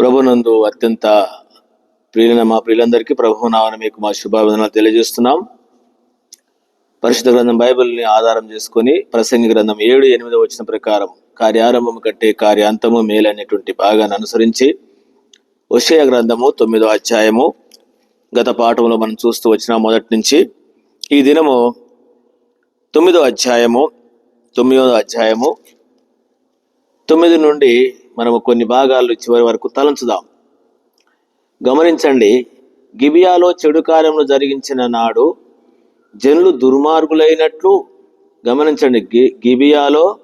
ప్రభునందు అత్యంత ప్రియులైన మా ప్రియులందరికీ ప్రభు నామన మీకు మా శుభాభివందనాలు తెలియజేస్తున్నాం. పరిశుద్ధ గ్రంథం బైబిల్ని ఆధారం చేసుకొని ప్రసంగి గ్రంథం ఏడు ఎనిమిది వచ్చిన ప్రకారం కార్యారంభము కంటే కార్యాంతము మేలనేటువంటి భాగాన్ని అనుసరించి ఉషయ గ్రంథము తొమ్మిదో అధ్యాయము గత పాఠంలో మనం చూస్తూ వచ్చిన మొదటి నుంచి ఈ దినము తొమ్మిదో అధ్యాయము తొమ్మిదో అధ్యాయము తొమ్మిది నుండి మనము కొన్ని భాగాలు చివరి వరకు తలంచుదాం. గమనించండి గిబియాలో చెడు కార్యములు జరిగించిన నాడు జనులు దుర్మార్గులైనట్లు గమనించండి గి- గిబియాలో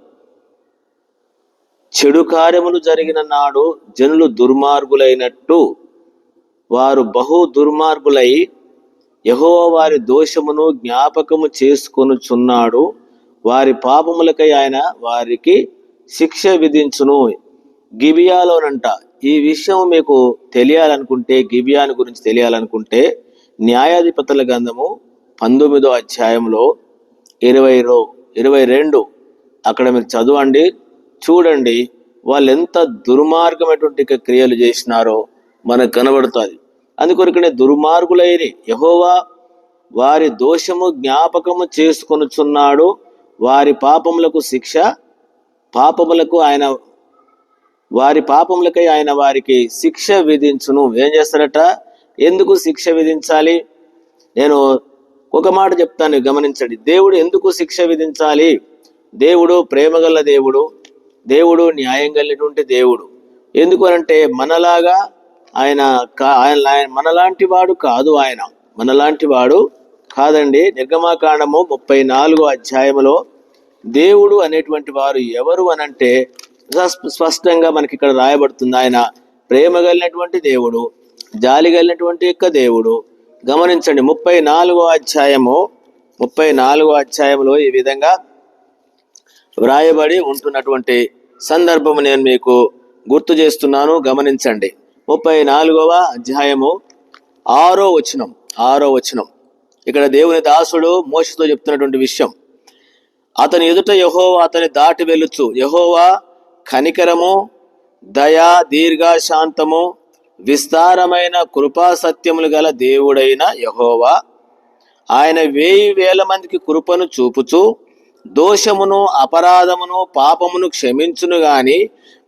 చెడు కార్యములు జరిగిన నాడు జనులు దుర్మార్గులైనట్టు వారు బహు దుర్మార్గులై యహో వారి దోషమును జ్ఞాపకము చేసుకొనుచున్నాడు. వారి పాపములకై ఆయన వారికి శిక్ష విధించును. గిబియాలోనంట. ఈ విషయం మీకు తెలియాలనుకుంటే గిబియాని గురించి తెలియాలనుకుంటే న్యాయాధిపతుల గ్రంథము పంతొమ్మిదో అధ్యాయంలో ఇరవై రో ఇరవై రెండు. అక్కడ మీరు చదవండి చూడండి వాళ్ళు ఎంత దుర్మార్గమైనటువంటి క్రియలు చేసినారో మనకు కనబడుతుంది. అందుకొరకనే దుర్మార్గులైన యహోవా వారి దోషము జ్ఞాపకము చేసుకొనుచున్నాడు. వారి పాపములకు శిక్ష పాపములకు ఆయన వారి పాపములకై ఆయన వారికి శిక్ష విధించును. ఏం చేస్తారట? ఎందుకు శిక్ష విధించాలి? నేను ఒక మాట చెప్తాను గమనించండి. దేవుడు ఎందుకు శిక్ష విధించాలి? దేవుడు ప్రేమగల దేవుడు దేవుడు న్యాయం కలిగినటువంటి దేవుడు. ఎందుకనంటే మనలాగా ఆయన కా- ఆయన ఆయన మనలాంటి వాడు కాదు ఆయన. మనలాంటి వాడు కాదండి. నిర్గమాకాండము ముప్పై నాలుగో అధ్యాయములో దేవుడు అనేటువంటి వారు ఎవరు అనంటే స్పష్టంగా మనకి ఇక్కడ రాయబడుతుంది. ఆయన ప్రేమ కలిగినటువంటి దేవుడు జాలి కలిగినటువంటి యొక్క దేవుడు. గమనించండి ముప్పై నాలుగో అధ్యాయము ముప్పై నాలుగో అధ్యాయంలో ఈ విధంగా వ్రాయబడి ఉంటున్నటువంటి సందర్భము నేను మీకు గుర్తు చేస్తున్నాను. గమనించండి ముప్పై నాలుగవ అధ్యాయము ఆరో వచనం ఆరో వచనం. ఇక్కడ దేవుని దాసుడు మోసతో చెప్తున్నటువంటి విషయం. అతని ఎదుట యహోవా అతని దాటి వెళ్ళుచు. యహోవా కనికరము దయా దీర్ఘ శాంతము విస్తారమైన కృపా సత్యములు గల దేవుడైన యహోవా. ఆయన వేయి వేల మందికి కృపను చూపుచు దోషమును అపరాధమును పాపమును క్షమించును గాని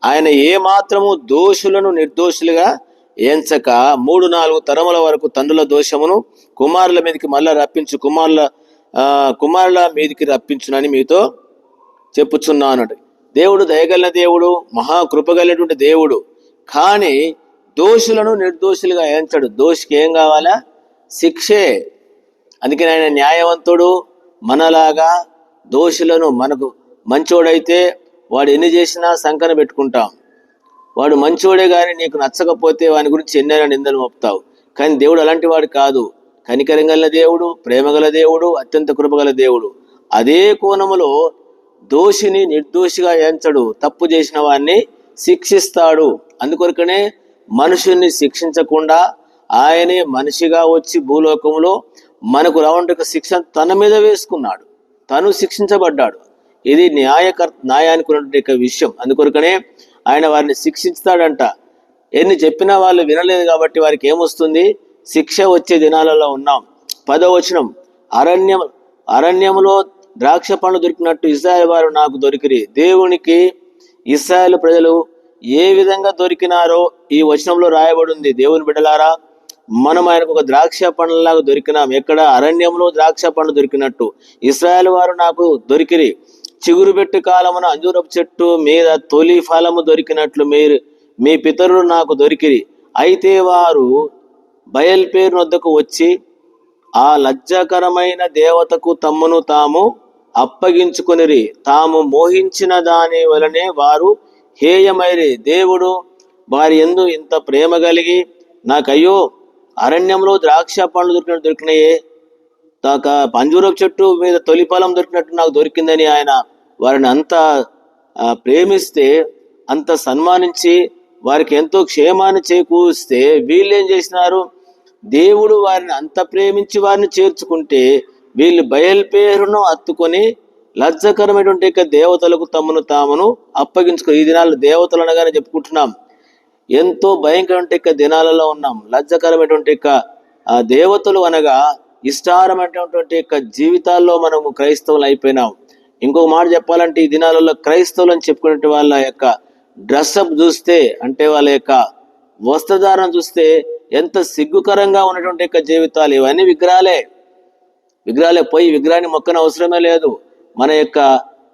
ఆయన ఏమాత్రము దోషులను నిర్దోషులుగా ఎంచక మూడు నాలుగు తరముల వరకు తండ్రుల దోషమును కుమారుల మీదకి మళ్ళా రప్పించు కుమారుల కుమారుల మీదకి రప్పించునని మీతో చెప్పుచున్నాను దేవుడు దయగల దేవుడు మహాకృపగలిగినటువంటి దేవుడు. కానీ దోషులను నిర్దోషులుగా ఎంచడు. దోషికి ఏం కావాలా? శిక్షే. అందుకని ఆయన న్యాయవంతుడు మనలాగా దోషులను మనకు మంచోడైతే వాడు ఎన్ని చేసినా సంకన పెట్టుకుంటాం. వాడు మంచోడే కానీ నీకు నచ్చకపోతే వాని గురించి ఎన్నైనా నిందలు మోపుతావు. కానీ దేవుడు అలాంటి వాడు కాదు. కనికరంగల దేవుడు ప్రేమగల దేవుడు అత్యంత కృపగల దేవుడు. అదే కోణములో దోషిని నిర్దోషిగా ఎంచడు తప్పు చేసిన వాడిని శిక్షిస్తాడు. అందుకొరకనే మనుషుల్ని శిక్షించకుండా ఆయనే మనిషిగా వచ్చి భూలోకంలో మనకు రౌండ్కి శిక్ష తన మీద వేసుకున్నాడు. తను శిక్షించబడ్డాడు. ఇది న్యాయకర్ న్యాయానికి ఉన్నటువంటి ఒక విషయం. అందుకొరకనే ఆయన వారిని శిక్షిస్తాడంట. ఎన్ని చెప్పినా వాళ్ళు వినలేదు కాబట్టి వారికి ఏమొస్తుంది? శిక్ష వచ్చే దినాలలో ఉన్నాం. పదవచనం. అరణ్యం అరణ్యంలో ద్రాక్ష పండ్లు దొరికినట్టు ఇస్రాయల్ వారు నాకు దొరికిరి. దేవునికి ఇస్రాయల్ ప్రజలు ఏ విధంగా దొరికినారో ఈ వచనంలో రాయబడి ఉంది దేవుని బిడ్డలారా మనం ఆయనకు ఒక ద్రాక్ష పండ్లలాగా దొరికినాం. ఎక్కడ? అరణ్యంలో ద్రాక్ష పండ్లు దొరికినట్టు. ఇస్రాయల్ వారు నాకు దొరికిరి. చిగురు పెట్టు కాలమున అంజూరపు చెట్టు మీద తొలి ఫలము దొరికినట్లు మీరు మీ పితరులు నాకు దొరికిరి. అయితే వారు బయల్పేరు వద్దకు వచ్చి ఆ లజ్జాకరమైన దేవతకు తమ్మును తాము అప్పగించుకొనిరి. తాము మోహించిన దాని వలనే వారు హేయమైరి. దేవుడు వారి ఎందు ఇంత ప్రేమ కలిగి నాకయ్యో అరణ్యంలో ద్రాక్ష పండ్లు దొరికినట్టు దొరికినాయే. తాక పంజూరపు చెట్టు మీద తొలి ఫలం దొరికినట్టు నాకు దొరికిందని ఆయన వారిని అంత ప్రేమిస్తే అంత సన్మానించి వారికి ఎంతో క్షేమాన్ని చేకూరిస్తే వీళ్ళు ఏం చేసినారు? దేవుడు వారిని అంత ప్రేమించి వారిని చేర్చుకుంటే వీళ్ళు బయల్పేరును అత్తుకొని లజ్జకరమైనటువంటి దేవతలకు తమను తామును అప్పగించుకో ఈ దినాలు దేవతలు అనగానే చెప్పుకుంటున్నాం. ఎంతో భయంకరమైన దినాలలో ఉన్నాం. లజ్జకరమైనటువంటి ఆ దేవతలు అనగా ఇష్టారమైనటువంటి యొక్క జీవితాల్లో మనము క్రైస్తవులు అయిపోయినాం. ఇంకొక మాట చెప్పాలంటే ఈ దినాలలో క్రైస్తవులు అని చెప్పుకునే వాళ్ళ యొక్క డ్రెస్అప్ చూస్తే అంటే వాళ్ళ యొక్క వస్త్రధారణ చూస్తే ఎంత సిగ్గుకరంగా ఉన్నటువంటి యొక్క జీవితాలు. ఇవన్నీ విగ్రహాలే. విగ్రహాలే పోయి విగ్రహాన్ని మొక్కన అవసరమే లేదు. మన యొక్క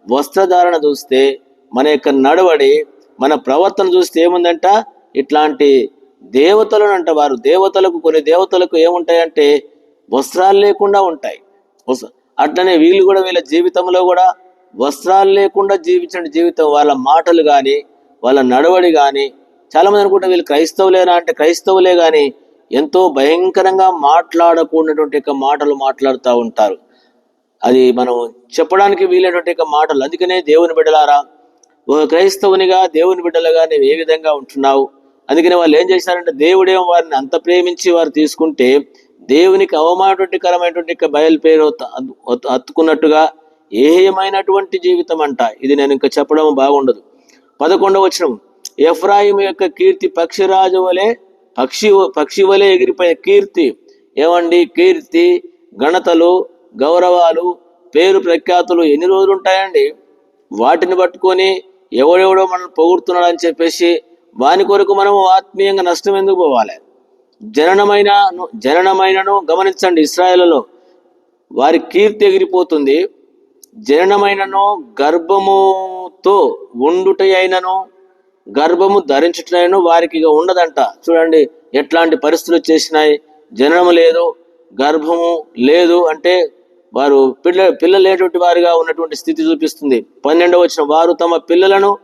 వస్త్రధారణ చూస్తే మన యొక్క నడవడి మన ప్రవర్తన చూస్తే ఏముందంట? ఇట్లాంటి దేవతలను అంట వారు. దేవతలకు కొన్ని దేవతలకు ఏముంటాయంటే వస్త్రాలు లేకుండా ఉంటాయి. అట్లనే వీళ్ళు కూడా వీళ్ళ జీవితంలో కూడా వస్త్రాలు లేకుండా జీవించిన జీవితం. వాళ్ళ మాటలు కానీ వాళ్ళ నడవడి కానీ చాలామంది అనుకుంటే వీళ్ళు క్రైస్తవులేనా అంటే క్రైస్తవులే కానీ ఎంతో భయంకరంగా మాట్లాడకూడనటువంటి యొక్క మాటలు మాట్లాడుతూ ఉంటారు. అది మనం చెప్పడానికి వీలైనటువంటి యొక్క మాటలు. అందుకనే దేవుని బిడ్డలారా ఒక క్రైస్తవునిగా దేవుని బిడ్డలుగా నువ్వు ఏ విధంగా ఉంటున్నావు? అందుకనే వాళ్ళు ఏం చేశారంటే దేవుడేమో వారిని అంత ప్రేమించి వారు తీసుకుంటే దేవునికి అవమానటువంటి యొక్క బయలు పేరు అత్తుకున్నట్టుగా ఏమైనటువంటి జీవితం అంట. ఇది నేను ఇంకా చెప్పడం బాగుండదు. పదకొండవ వచనం. ఎఫ్రాయిం యొక్క కీర్తి పక్షిరాజు వలె పక్షి పక్షి వలె ఎగిరిపోయే కీర్తి ఏమండి? కీర్తి ఘనతలు గౌరవాలు పేరు ప్రఖ్యాతులు ఎన్ని రోజులు ఉంటాయండి వాటిని పట్టుకొని ఎవడెవడో మనల్ని పొగుడుతున్నాడు అని చెప్పేసి వాని కొరకు మనము ఆత్మీయంగా నష్టం ఎందుకు పోవాలి? జననమైన జననమైనను గమనించండి ఇస్రాయేల్లో. వారి కీర్తి ఎగిరిపోతుంది. జననమైనను గర్భముతో ఉండుట అయినను గర్భము ధరించుటైన వారికి ఇక ఉండదంట. చూడండి ఎట్లాంటి పరిస్థితులు వచ్చేసినాయి. జననము లేదు గర్భము లేదు అంటే వారు పిల్ల పిల్ల లేటువంటి వారిగా ఉన్నటువంటి స్థితి చూపిస్తుంది. పన్నెండవ వచ్చిన వారు తమ పిల్లలను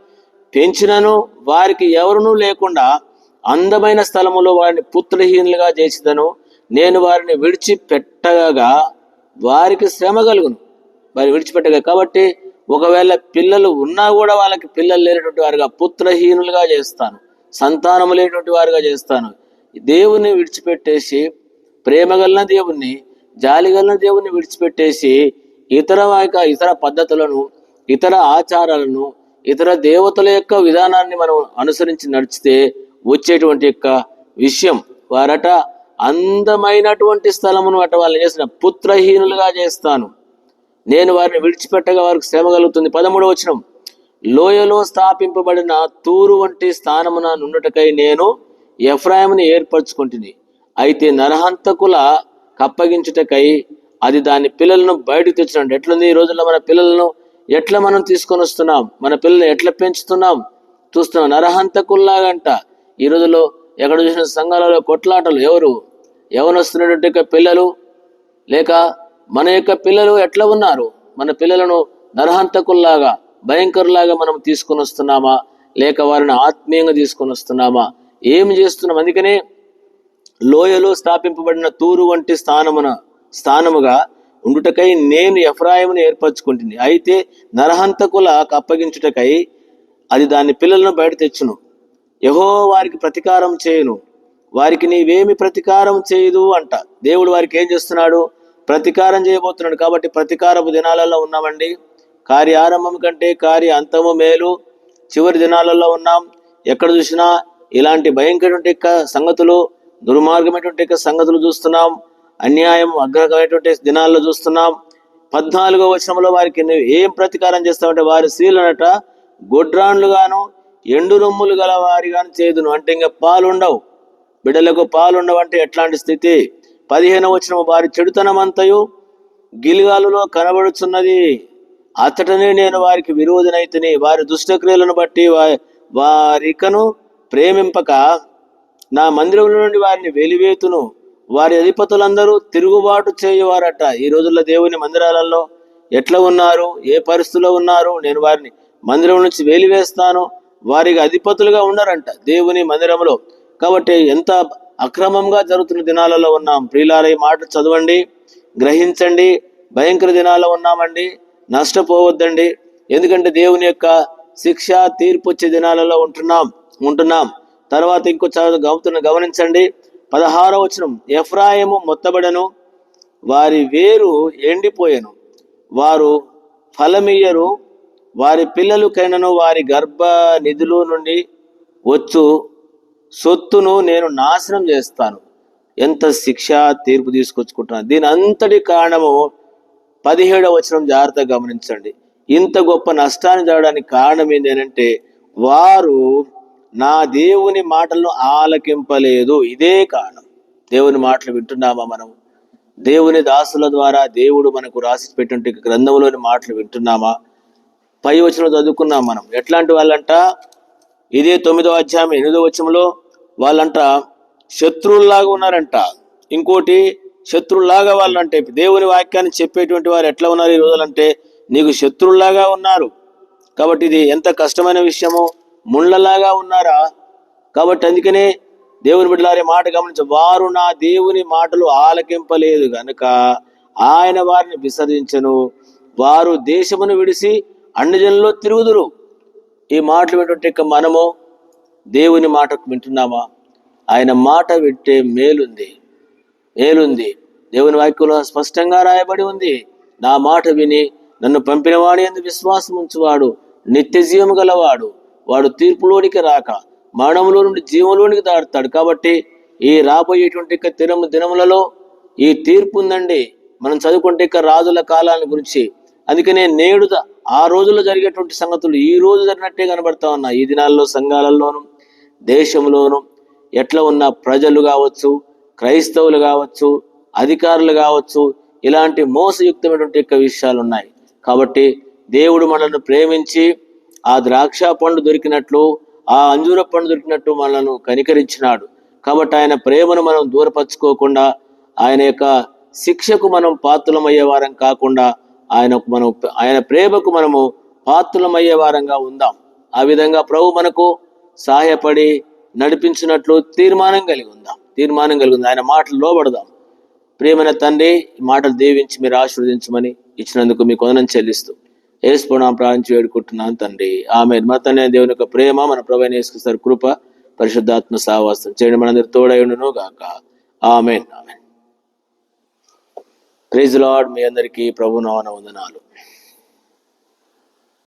పెంచినను వారికి ఎవరునూ లేకుండా అందమైన స్థలములో వారిని పుత్రహీనులుగా చేసిదను. నేను వారిని విడిచిపెట్టగా వారికి శ్రమ కలుగును. వారి విడిచిపెట్టగా. కాబట్టి ఒకవేళ పిల్లలు ఉన్నా కూడా వాళ్ళకి పిల్లలు లేనటువంటి వారుగా పుత్రహీనులుగా చేస్తాను సంతానము లేనటువంటి వారుగా చేస్తాను. దేవుని విడిచిపెట్టేసి ప్రేమగలన దేవుణ్ణి జాలిగలన దేవుణ్ణి విడిచిపెట్టేసి ఇతర యొక్క ఇతర పద్ధతులను ఇతర ఆచారాలను ఇతర దేవతల యొక్క విధానాన్ని మనం అనుసరించి నడిచితే వచ్చేటువంటి యొక్క విషయం. వారట అందమైనటువంటి స్థలమును అట వాళ్ళు చేసిన పుత్రహీనులుగా చేస్తాను. నేను వారిని విడిచిపెట్టగా వారికి శ్రమ కలుగుతుంది. పదమూడవ వచనం. లోయలో స్థాపింపబడిన తూరు వంటి స్థానమున నుండుటకై నేను ఎఫ్రాయిముని ఏర్పరచుకుంటుని. అయితే నరహంతకుల కప్పగించుటకై అది దాని పిల్లలను బయటకు తెచ్చినట్టు. ఎట్లుంది ఈ రోజుల్లో మన పిల్లలను ఎట్లా మనం తీసుకొని వస్తున్నాం? మన పిల్లల్ని ఎట్లా పెంచుతున్నాం? చూస్తున్నాం. నరహంతకుల్లాగంట. ఈ రోజుల్లో ఎక్కడ చూసిన సంఘాలలో కొట్లాటలు ఎవరు? ఎవరు వస్తున్నటువంటి పిల్లలు లేక మన యొక్క పిల్లలు ఎట్లా ఉన్నారు? మన పిల్లలను నరహంతకుల్లాగా భయంకరులాగా మనం తీసుకొని వస్తున్నామా? లేక వారిని ఆత్మీయంగా తీసుకొని వస్తున్నామా? ఏం చేస్తున్నాం? అందుకనే లోయలో స్థాపింపబడిన తూరు వంటి స్థానమున స్థానముగా ఉండుటకై నేను ఎఫ్రాయిమును ఏర్పరచుకుంటుంది అయితే నరహంతకుల అప్పగించుటకై అది దాని పిల్లలను బయట తెచ్చును. యహో వారికి ప్రతీకారం చేయను. వారికి నీవేమి ప్రతీకారం చేయదు అంట. దేవుడు వారికి ఏం చేస్తున్నాడు? ప్రతీకారం చేయబోతున్నాడు కాబట్టి ప్రతీకారపు దినాలలో ఉన్నామండి. కార్య ఆరంభం కంటే కార్య అంతము మేలు. చివరి దినాలలో ఉన్నాం. ఎక్కడ చూసినా ఇలాంటి భయంకరమైన సంగతులు దుర్మార్గమైనటువంటి సంగతులు చూస్తున్నాం. అన్యాయం అగ్రకమైనటువంటి దినాల్లో చూస్తున్నాం. పద్నాలుగో వచనంలో వారికి నువ్వు ఏం ప్రతీకారం చేస్తావంటే వారి స్త్రీలనట గొడ్రాన్లుగాను ఎండు రొమ్ములు గల వారిగాను చేదును. అంటే ఇంకా పాలుండవు. బిడ్డలకు పాలుండవు అంటే ఎట్లాంటి స్థితి? పదిహేను వచ్చిన వారి చెడుతనమంతయు గిలిగాలులో కనబడుచున్నది. అతటనే నేను వారికి విరోధనైతిని వారి దుష్టక్రియలను బట్టి వారి వారికను ప్రేమింపక నా మందిరముల నుండి వారిని వెలివేతును. వారి అధిపతులందరూ తిరుగుబాటు చేయవారట. ఈ రోజుల్లో దేవుని మందిరాలలో ఎట్లా ఉన్నారు? ఏ పరిస్థితిలో ఉన్నారు? నేను వారిని మందిరం నుంచి వేలివేస్తాను. వారికి అధిపతులుగా ఉన్నారంట దేవుని మందిరంలో కాబట్టి ఎంత అక్రమంగా జరుగుతున్న దినాలలో ఉన్నాం. ప్రియులారై మాట చదవండి గ్రహించండి భయంకర దినాల్లో ఉన్నామండి నష్టపోవద్దండి. ఎందుకంటే దేవుని యొక్క శిక్ష తీర్పు వచ్చే దినాలలో ఉంటున్నాం ఉంటున్నాం. తర్వాత ఇంకో చదువు గమతున్న గమనించండి. పదహారవ వచనం ఎఫ్రాయము మొత్తబడను వారి వేరు ఎండిపోయెను. వారు ఫలమియ్యరు వారి పిల్లలకైనను వారి గర్భ నిధులు నుండి వచ్చు. సొత్తును నేను నాశనం చేస్తాను. ఎంత శిక్ష తీర్పు తీసుకొచ్చుకుంటున్నాను? దీని అంతటి కారణము పదిహేడవ వచనం జాగ్రత్తగా గమనించండి. ఇంత గొప్ప నష్టాన్ని జరగడానికి కారణం ఏంటంటే వారు నా దేవుని మాటలను ఆలకింపలేదు. ఇదే కారణం. దేవుని మాటలు వింటున్నామా మనం? దేవుని దాసుల ద్వారా దేవుడు మనకు రాసి పెట్టిన గ్రంథంలోని మాటలు వింటున్నామా? పై వచనం చదువుకున్నాం మనం. ఎట్లాంటి వాళ్ళంట? ఇదే తొమ్మిదో అధ్యాయం ఎనిమిదో వచనంలో వాళ్ళంట శత్రువుల్లాగా ఉన్నారంట. ఇంకోటి శత్రువుల్లాగా వాళ్ళంటే దేవుని వాక్యాన్ని చెప్పేటువంటి వారు ఎట్లా ఉన్నారు ఈ రోజులంటే నీకు శత్రువుల్లాగా ఉన్నారు. కాబట్టి ఇది ఎంత కష్టమైన విషయమో ముళ్ళలాగా ఉన్నారా? కాబట్టి అందుకనే దేవుని బిడ్డలారే మాట గమనించ. వారు నా దేవుని మాటలు ఆలకింపలేదు గనుక ఆయన వారిని విసర్జించను. వారు దేశమును విడిసి అన్ని జనుల్లో తిరుగుదురు. ఈ మాటలు వింటుంటే మనము దేవుని మాట వింటున్నామా? ఆయన మాట వింటే మేలుంది. మేలుంది. దేవుని వాక్యంలో స్పష్టంగా రాయబడి ఉంది. నా మాట విని నన్ను పంపినవాడు ఎందుకు విశ్వాసం ఉంచువాడు నిత్య జీవము గలవాడు. వాడు తీర్పులోనికి రాక మరణంలో నుండి జీవంలోనికి దాడుతాడు కాబట్టి ఈ రాబోయేటువంటి తిరము దినములలో ఈ తీర్పు ఉందండి. మనం చదువుకుంటే ఇక రాజుల కాలాన్ని గురించి. అందుకనే నేడు ఆ రోజుల్లో జరిగేటువంటి సంగతులు ఈ రోజు జరిగినట్టే కనబడతా ఉన్నాయి. ఈ దినాల్లో సంఘాలలోనూ దేశంలోనూ ఎట్లా ఉన్న ప్రజలు కావచ్చు క్రైస్తవులు కావచ్చు అధికారులు కావచ్చు ఇలాంటి మోసయుక్తమైనటువంటి యొక్క విషయాలు ఉన్నాయి కాబట్టి దేవుడు మనల్ని ప్రేమించి ఆ ద్రాక్ష పండు దొరికినట్లు ఆ అంజూర పండు దొరికినట్టు మనల్ని కనికరించినాడు. కాబట్టి ఆయన ప్రేమను మనం దూరపరచుకోకుండా ఆయన యొక్క శిక్షకు మనం పాత్రలమయ్యే వారం కాకుండా ఆయనకు మనం ఆయన ప్రేమకు మనము పాత్రలమయ్యే వారంగా ఉందాం. ఆ విధంగా ప్రభు మనకు సహాయపడి నడిపించినట్లు తీర్మానం కలిగి ఉందాం. తీర్మానం కలిగి ఉంది. ఆయన మాటలు లోబడదాం. ప్రియమైన తండ్రి మాటలు దీవించి మీరు ఆశీర్వదించమని ఇచ్చినందుకు మీకు వదనం చెల్లిస్తూ ఏసుపోవడం ప్రార్థించి వేడుకుంటున్నాను తండ్రి. ఆమె మా తండ్రి దేవుని యొక్క ప్రేమ మన ప్రభు సార్ కృప పరిశుద్ధాత్మ సావాసం చేయడం మనందరి తోడైండును గాక ఆమెన్. ఆమెన్. ప్రైజ్ లాడ్ మీ అందరికీ ప్రభు నవన వందనాలు.